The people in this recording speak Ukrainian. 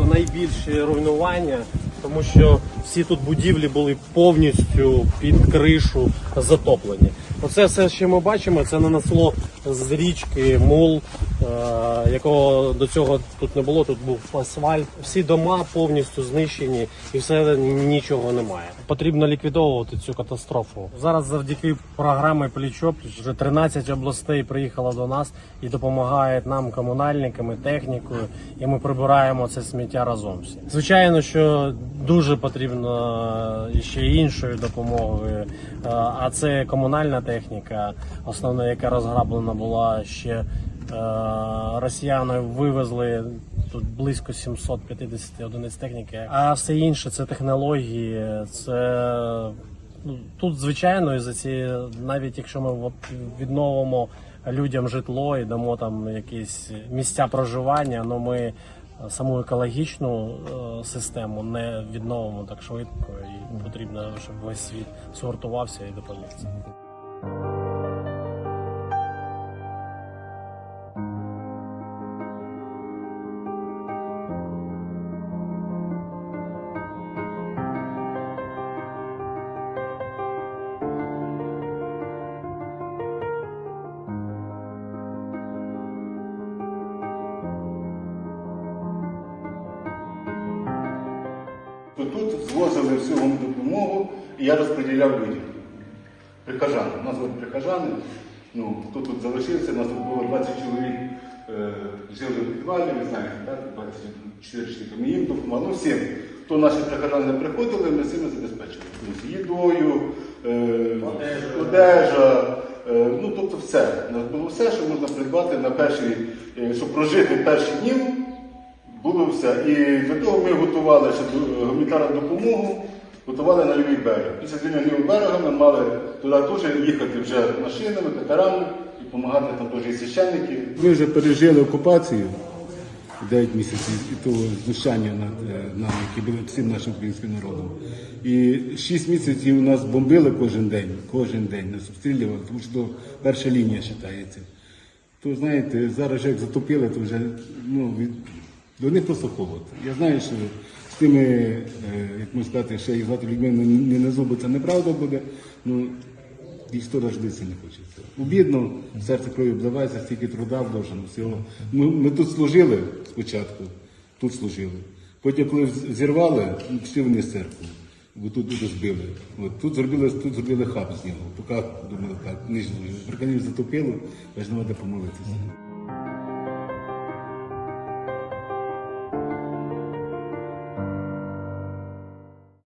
найбільші руйнування, тому що всі тут будівлі були повністю під кришу затоплені. Оце все, що ми бачимо, це нанесло з річки мул, якого до цього тут не було. Тут був асфальт. Всі дома повністю знищені і все нічого немає. Потрібно ліквідовувати цю катастрофу. Зараз завдяки програмі Пліч-опліч вже 13 областей приїхало до нас і допомагають нам комунальниками, технікою, і ми прибираємо це сміття разом всі. Звичайно, що дуже потрібно е, ще іншої допомоги, е, а це комунальна техніка, основна, яка розграблена була ще е, росіяни вивезли тут близько 750 одиниць техніки. А все інше це технології, це ну, тут звичайно і за ці, навіть якщо ми відновимо людям житло і дамо там якісь місця проживання, але ми саму екологічну е, систему не відновимо так швидко, і потрібно, щоб весь світ згуртувався і допоміг. То тут звозили всю вам допомогу, і я розподіляв людям. Прихожани. У нас от прихожани, ну, хто тут залишився, у нас тут було 20 чоловік, е, жили в підвалі, ви знаєте, так? 24 чоловіка. Ми їм допомагали. Ну, всім. Хто наші прихожани приходили, ми всіми забезпечили. Тобто їдою, е, одежа, е, ну тобто все. У нас було все, що можна придбати на перший, е, щоб прожити перші днів. Було все. І для того ми готували ще гуманітарну допомогу, готували на лівий берег. Після звільнення лівого берега ми мали туди теж їхати вже машинами, катерами і допомагати там теж і священники. Ми вже пережили окупацію 9 місяців і того знущання над е, нами, які були всім нашим українським народом. І 6 місяців нас бомбили кожен день, кожен день нас обстрілювали, тому що перша лінія вважається. То знаєте, зараз як затопили, то вже ну, від... до них просто холод. Я знаю, що з тими, е, як можна сказати, ще їх звати людьми не, не назву, бо це неправда буде. Ну, і сто рождитися не хочеться. Обідно, серце кров'ю обливається, стільки труда вложено всього. Ми, ми тут служили спочатку, тут служили. Потім, коли зірвали, ну, пішли вони з церкви, бо тут розбили. От, тут зробили, тут зробили хаб з нього. Поки думали так, ніж браканів затопило, аж нема де помолитися.